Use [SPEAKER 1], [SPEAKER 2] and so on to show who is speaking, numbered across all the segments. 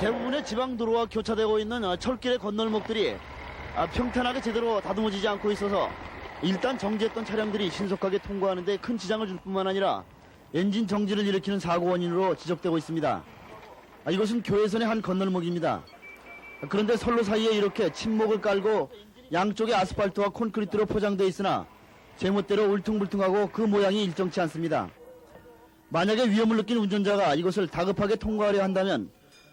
[SPEAKER 1] 대부분의 지방 도로와 교차되고 있는 어, 철길의 건널목들이 아, 평탄하게 제대로 다듬어지지 않고 있어서 일단 정지했던 차량들이 신속하게 통과하는 데 큰 지장을 줄 뿐만 아니라 엔진 정지를 일으키는 사고 원인으로 지적되고 있습니다. 아, 이것은 교회선의 한 건널목입니다. 아, 그런데 선로 사이에 이렇게 침목을 깔고 양쪽에 아스팔트와 콘크리트로 포장되어 있으나 제멋대로 울퉁불퉁하고 그 모양이 일정치 않습니다. 만약에 위험을 느낀 운전자가 이것을 다급하게 통과하려 한다면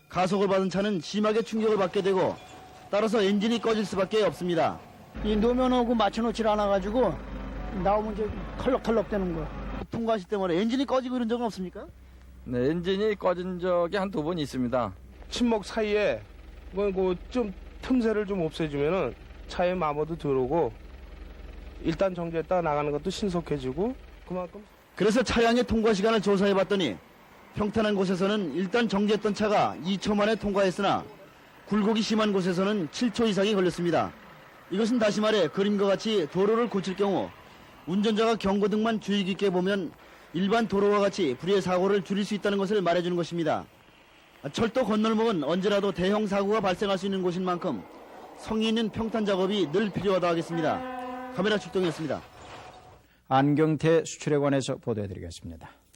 [SPEAKER 1] 가속을 받은 차는 심하게 충격을 받게 되고 따라서 엔진이 꺼질 수밖에 없습니다.
[SPEAKER 2] 이 노면하고 맞춰놓질 않아가지고 나오면 이제 털럭털럭 되는 거야.
[SPEAKER 1] 통과하실 때마다 엔진이 꺼지고 이런 적은 없습니까?
[SPEAKER 3] 네, 엔진이 꺼진 적이 한 두 번 있습니다.
[SPEAKER 4] 침목 사이에 뭐좀 틈새를 좀 없애주면은 차에 마모도 들어오고 일단 정지했다 나가는 것도 신속해지고 그만큼
[SPEAKER 1] 그래서 차량의 통과 시간을 조사해 봤더니 평탄한 곳에서는 일단 정지했던 차가 2초 만에 통과했으나 굴곡이 심한 곳에서는 7초 이상이 걸렸습니다. 이것은 다시 말해 그림과 같이 도로를 고칠 경우 운전자가 경고등만 주의 깊게 보면 일반 도로와 같이 불의의 사고를 줄일 수 있다는 것을 말해주는 것입니다. 철도 건널목은 언제라도 대형 사고가 발생할 수 있는 곳인 만큼 성의 있는 평탄 작업이 늘 필요하다 하겠습니다. 카메라 출동이었습니다.
[SPEAKER 5] 안경태 수출에 관해서 보도해드리겠습니다.